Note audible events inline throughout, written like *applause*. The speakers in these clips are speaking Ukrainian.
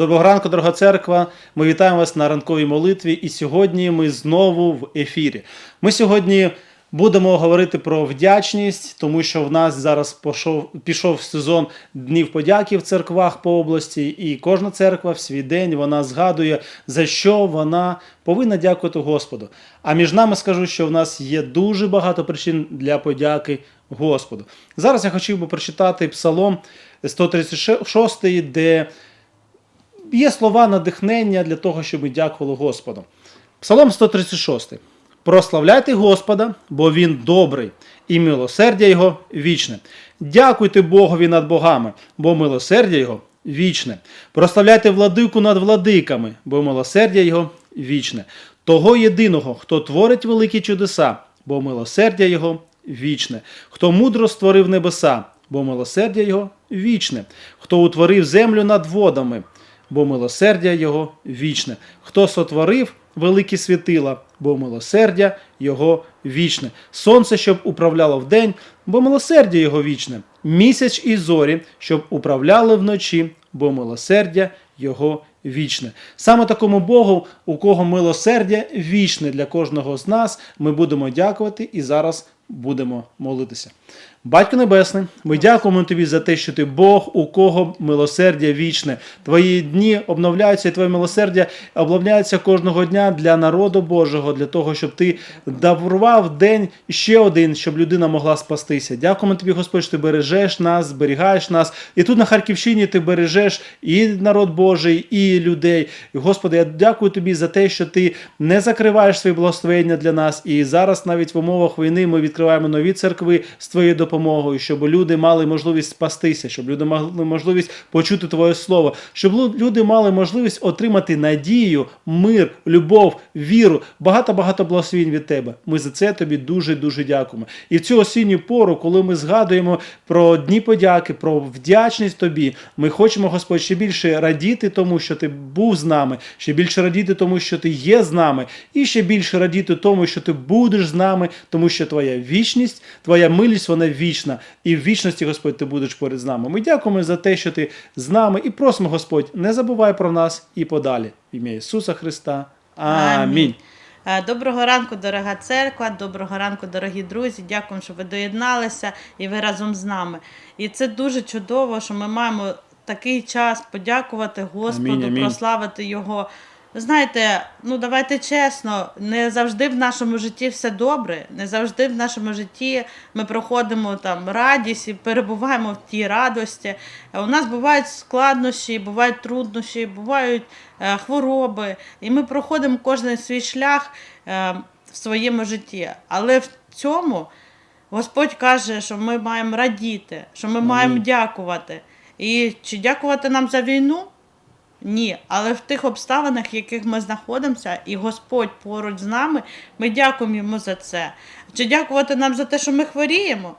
Доброго ранку, дорога церква. Ми вітаємо вас на ранковій молитві. І сьогодні ми знову в ефірі. Ми сьогодні будемо говорити про вдячність, тому що в нас зараз пішов, пішов сезон днів подяки в церквах по області, і кожна церква в свій день вона згадує, за що вона повинна дякувати Господу. А між нами скажу, що в нас є дуже багато причин для подяки Господу. Зараз я хотів би прочитати Псалом 136, де є слова надихнення для того, щоб ми дякували Господу. Псалом 136. Прославляйте Господа, бо Він добрий, і милосердя Його вічне. Дякуйте Богові над богами, бо милосердя Його вічне. Прославляйте владику над владиками, бо милосердя Його вічне. Того єдиного, хто творить великі чудеса, бо милосердя Його вічне. Хто мудро створив небеса, бо милосердя Його вічне. Хто утворив землю над водами, бо милосердя Його вічне. Хто сотворив великі світила, бо милосердя Його вічне. Сонце, щоб управляло вдень, бо милосердя Його вічне. Місяць і зорі, щоб управляли вночі, бо милосердя Його вічне. Саме такому Богу, у кого милосердя вічне для кожного з нас, ми будемо дякувати і зараз будемо молитися. Батько Небесний, ми дякуємо тобі за те, що ти Бог, у кого милосердя вічне. Твої дні обновляються, і твоє милосердя обновляється кожного дня для народу Божого, для того, щоб ти дарував день ще один, щоб людина могла спастися. Дякуємо тобі, Господь, що ти бережеш нас, зберігаєш нас. І тут на Харківщині ти бережеш і народ Божий, і людей. І, Господи, я дякую тобі за те, що ти не закриваєш свої благословення для нас. І зараз, навіть в умовах війни, ми відкриваємо нові церкви з твоєю допомогою, щоб люди мали можливість спастися, щоб люди мали можливість почути Твоє Слово, щоб люди мали можливість отримати надію, мир, любов, віру, багато-багато благословень від Тебе. Ми за це тобі дуже дуже дякуємо. І в цю осінню пору, коли ми згадуємо про дні подяки, про вдячність тобі, ми хочемо, Господь, ще більше радіти тому, що ти був з нами, ще більше радіти тому, що ти є з нами, і ще більше радіти тому, що ти будеш з нами, тому що твоя вічність, твоя милість, вона вічна. І в вічності, Господь, ти будеш поряд з нами. Ми дякуємо за те, що ти з нами, і просимо, Господь, не забувай про нас і подалі. В ім'я Ісуса Христа. Амінь. Е, Доброго ранку, дорога церква, доброго ранку, дорогі друзі. Дякую, що ви доєдналися і ви разом з нами. І це дуже чудово, що ми маємо такий час подякувати Господу, Амінь, амінь. прославити Його. Ви Знаєте, ну давайте чесно, не завжди в нашому житті все добре, не завжди в нашому житті ми проходимо там радість і перебуваємо в тій радості. У нас бувають складнощі, бувають труднощі, бувають е, хвороби, і ми проходимо кожен свій шлях е, в своєму житті. Але в цьому Господь каже, що ми маємо радіти, що ми маємо дякувати. І чи дякувати нам за війну? Ні, але в тих обставинах, в яких ми знаходимося, і Господь поруч з нами, ми дякуємо йому за це. Чи дякувати нам за те, що ми хворіємо?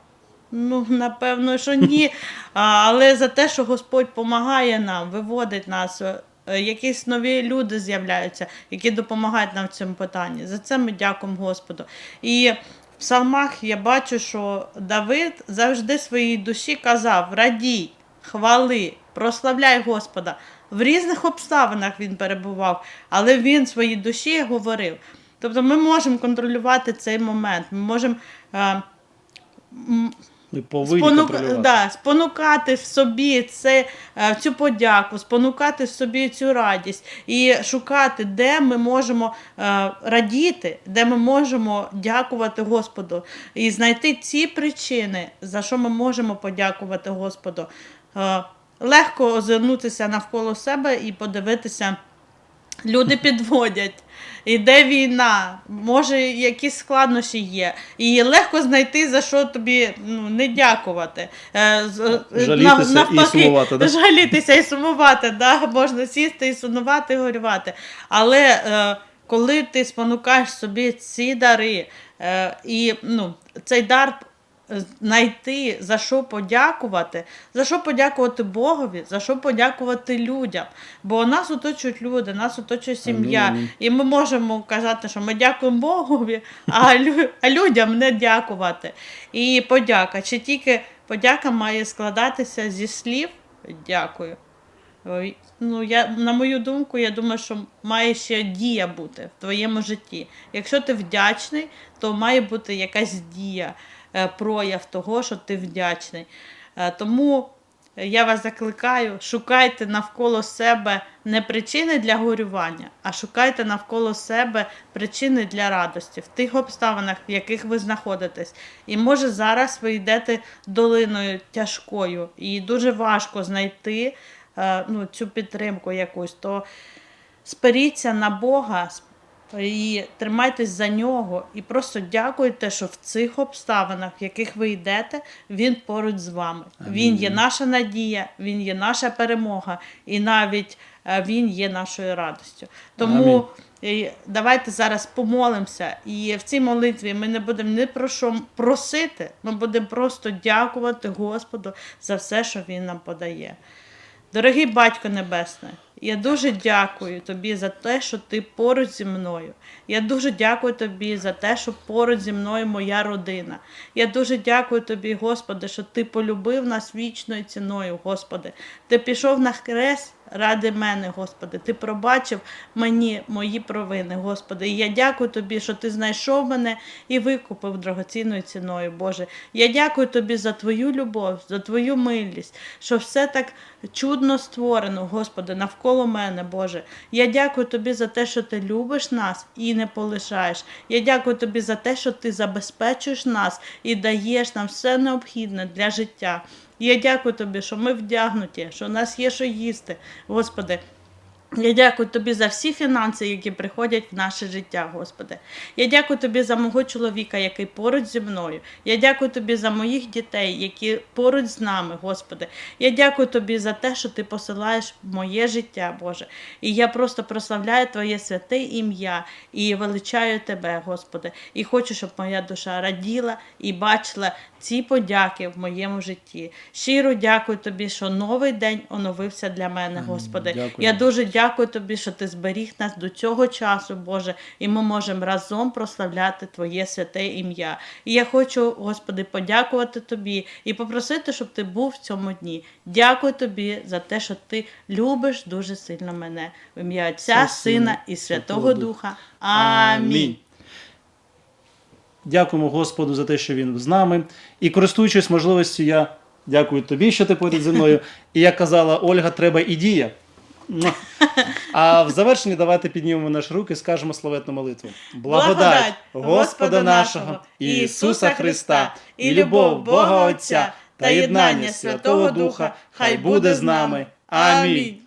Ну, напевно, що ні. *laughs* Але за те, що Господь допомагає нам, виводить нас, е, якісь нові люди з'являються, які допомагають нам в цьому питанні. За це ми дякуємо Господу. І в псалмах я бачу, що Давид завжди своїй душі казав: радій, хвали, прославляй Господа. В різних обставинах він перебував, але він своїй душі говорив. Тобто ми можемо контролювати цей момент, ми можемо е, Ми повинні спонук... да, спонукати в собі це, е, цю подяку, спонукати в собі цю радість і шукати, де ми можемо е, радіти, де ми можемо дякувати Господу, і знайти ці причини, за що ми можемо подякувати Господу. Е, Легко озирнутися навколо себе і подивитися. Люди підводять, іде війна, може якісь складнощі є. І легко знайти, за що тобі ну, не дякувати. Е, е, і сумувати, да? Жалітися і сумувати, да? можна сісти і сумувати, і горювати. Але е, коли ти спонукаєш собі ці дари, е, і ну, цей дар знайти, за що подякувати, за що подякувати Богові, за що подякувати людям. Бо нас оточують люди, нас оточує сім'я. І ми можемо казати, що ми дякуємо Богові, а, лю- а людям не дякувати. І подяка. Чи тільки подяка має складатися зі слів дякую. Ну, я, на мою думку, я думаю, що має ще дія бути в твоєму житті. Якщо ти вдячний, то має бути якась дія, прояв того, що ти вдячний. Е, Тому я вас закликаю, шукайте навколо себе не причини для горювання, а шукайте навколо себе причини для радості в тих обставинах, в яких ви знаходитесь. І може зараз ви йдете долиною тяжкою, і дуже важко знайти е, ну, цю підтримку якусь, то сперіться на Бога і тримайтесь за нього, і просто дякуйте, що в цих обставинах, в яких ви йдете, він поруч з вами. Він є наша надія, він є наша перемога, і навіть е, він є нашою радістю. Тому е, давайте зараз помолимося. І в цій молитві ми не будемо ні про що просити, ми будемо просто дякувати Господу за все, що Він нам подає. Дорогий батько Небесний, я дуже дякую тобі за те, що ти поруч зі мною. Я дуже дякую тобі за те, що поруч зі мною моя родина. Я дуже дякую тобі, Господи, що ти полюбив нас вічною ціною, Господи. Ти пішов на хрест ради мене, Господи. Ти пробачив мені мої провини, Господи. І я дякую тобі, що ти знайшов мене і викупив драгоцінною ціною, Боже. Я дякую тобі за твою любов, за твою милість, що все так чудно створено, Господи, навколо мене, Боже. Я дякую тобі за те, що ти любиш нас і не полишаєш. Я дякую тобі за те, що ти забезпечуєш нас і даєш нам все необхідне для життя. Я дякую тобі, що ми вдягнуті, що у нас є що їсти, Господи. Я дякую тобі за всі фінанси, які приходять в наше життя, Господи. Я дякую тобі за мого чоловіка, який поруч зі мною. Я дякую тобі за моїх дітей, які поруч з нами, Господи. Я дякую тобі за те, що ти посилаєш в моє життя, Боже. І я просто прославляю Твоє святе ім'я і величаю Тебе, Господи. І хочу, щоб моя душа раділа і бачила ці подяки в моєму житті. Щиро дякую тобі, що новий день оновився для мене, Господи. Дякую. Я дуже дякую тобі, що ти зберіг нас до цього часу, Боже, і ми можемо разом прославляти Твоє святе ім'я. І я хочу, Господи, подякувати тобі і попросити, щоб ти був в цьому дні. Дякую тобі за те, що ти любиш дуже сильно мене. В ім'я Отця, Сина і Святого Духа. Амінь. Дякуємо Господу за те, що він з нами. І користуючись можливістю, я дякую тобі, що ти поряд зі мною. *laughs* І як казала Ольга, треба і дія. А в завершенні давайте піднімемо наші руки і скажемо славетну молитву. Благодать Господа нашого Ісуса Христа і любов Бога Отця та єднання Святого Духа хай буде з нами. Амінь.